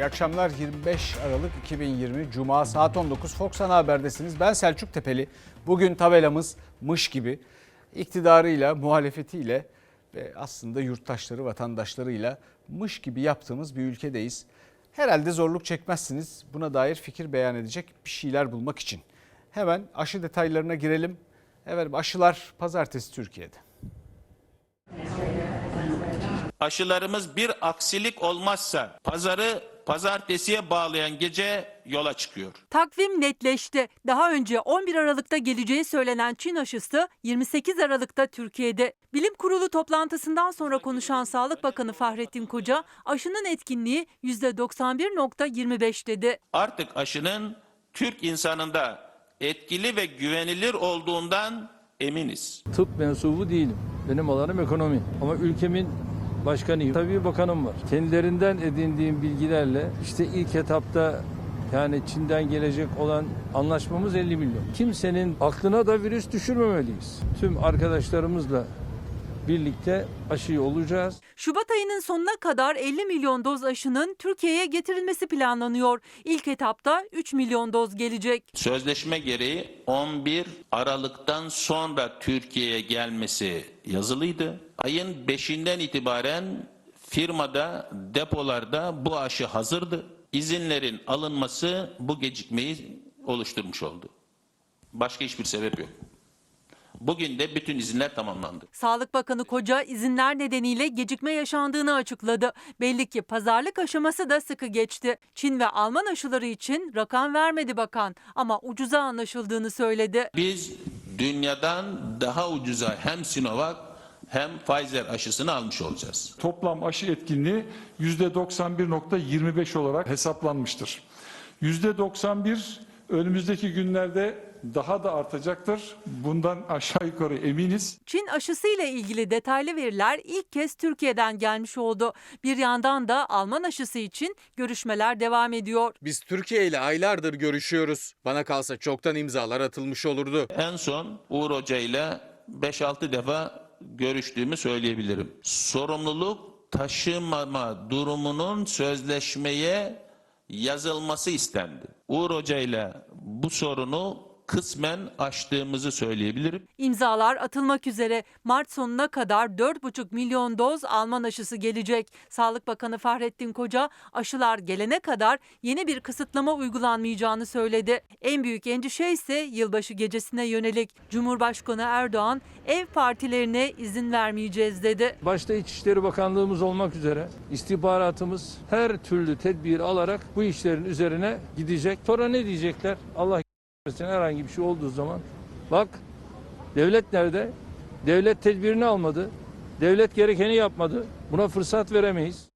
İyi akşamlar 25 Aralık 2020 Cuma saat 19 Fox Ana Haber'desiniz. Ben Selçuk Tepeli. Bugün tabelamız mış gibi iktidarıyla, muhalefetiyle ve aslında yurttaşları, vatandaşlarıyla mış gibi yaptığımız bir ülkedeyiz. Herhalde zorluk çekmezsiniz buna dair fikir beyan edecek bir şeyler bulmak için. Hemen aşı detaylarına girelim. Evet aşılar pazartesi Türkiye'de. aşılarımız bir aksilik olmazsa pazarı pazartesiye bağlayan gece yola çıkıyor. Takvim netleşti. Daha önce 11 Aralık'ta geleceği söylenen Çin aşısı 28 Aralık'ta Türkiye'de. Bilim Kurulu toplantısından sonra konuşan Sağlık Bakanı Fahrettin Koca aşının etkinliği %91.25 dedi. Artık aşının Türk insanında etkili ve güvenilir olduğundan eminiz. Tıp mensubu değilim. Benim alanım ekonomi. Ama ülkemin başkanıyım. Tabii bakanım var. Kendilerinden edindiğim bilgilerle işte ilk etapta yani Çin'den gelecek olan anlaşmamız 50 milyon. Kimsenin aklına da virüs düşürmemeliyiz. Tüm arkadaşlarımızla birlikte aşıyı olacağız. Şubat ayının sonuna kadar 50 milyon doz aşının Türkiye'ye getirilmesi planlanıyor. İlk etapta 3 milyon doz gelecek. Sözleşme gereği 11 Aralık'tan sonra Türkiye'ye gelmesi yazılıydı. Ayın 5'inden itibaren firmada, depolarda bu aşı hazırdı. İzinlerin alınması bu gecikmeyi oluşturmuş oldu. Başka hiçbir sebep yok. Bugün de bütün izinler tamamlandı. Sağlık Bakanı Koca izinler nedeniyle gecikme yaşandığını açıkladı. Belli ki pazarlık aşaması da sıkı geçti. Çin ve Alman aşıları için rakam vermedi bakan ama ucuza anlaşıldığını söyledi. Biz dünyadan daha ucuza hem Sinovac hem Pfizer aşısını almış olacağız. Toplam aşı etkinliği %91.25 olarak hesaplanmıştır. %91 önümüzdeki günlerde daha da artacaktır. Bundan aşağı yukarı eminiz. Çin aşısıyla ilgili detaylı veriler ilk kez Türkiye'den gelmiş oldu. Bir yandan da Alman aşısı için görüşmeler devam ediyor. Biz Türkiye ile aylardır görüşüyoruz. Bana kalsa çoktan imzalar atılmış olurdu. En son Uğur Hoca ile 5-6 defa görüştüğümü söyleyebilirim. Sorumluluk taşımama durumunun sözleşmeye yazılması istendi. Uğur Hoca ile bu sorunu kısmen aştığımızı söyleyebilirim. İmzalar atılmak üzere. Mart sonuna kadar 4,5 milyon doz Alman aşısı gelecek. Sağlık Bakanı Fahrettin Koca aşılar gelene kadar yeni bir kısıtlama uygulanmayacağını söyledi. En büyük endişe ise yılbaşı gecesine yönelik. Cumhurbaşkanı Erdoğan ev partilerine izin vermeyeceğiz dedi. Başta İçişleri Bakanlığımız olmak üzere istihbaratımız her türlü tedbir alarak bu işlerin üzerine gidecek. Sonra ne diyecekler? Allah versin herhangi bir şey olduğu zaman bak devlet nerede? Devlet tedbirini almadı. Devlet gerekeni yapmadı. Buna fırsat veremeyiz.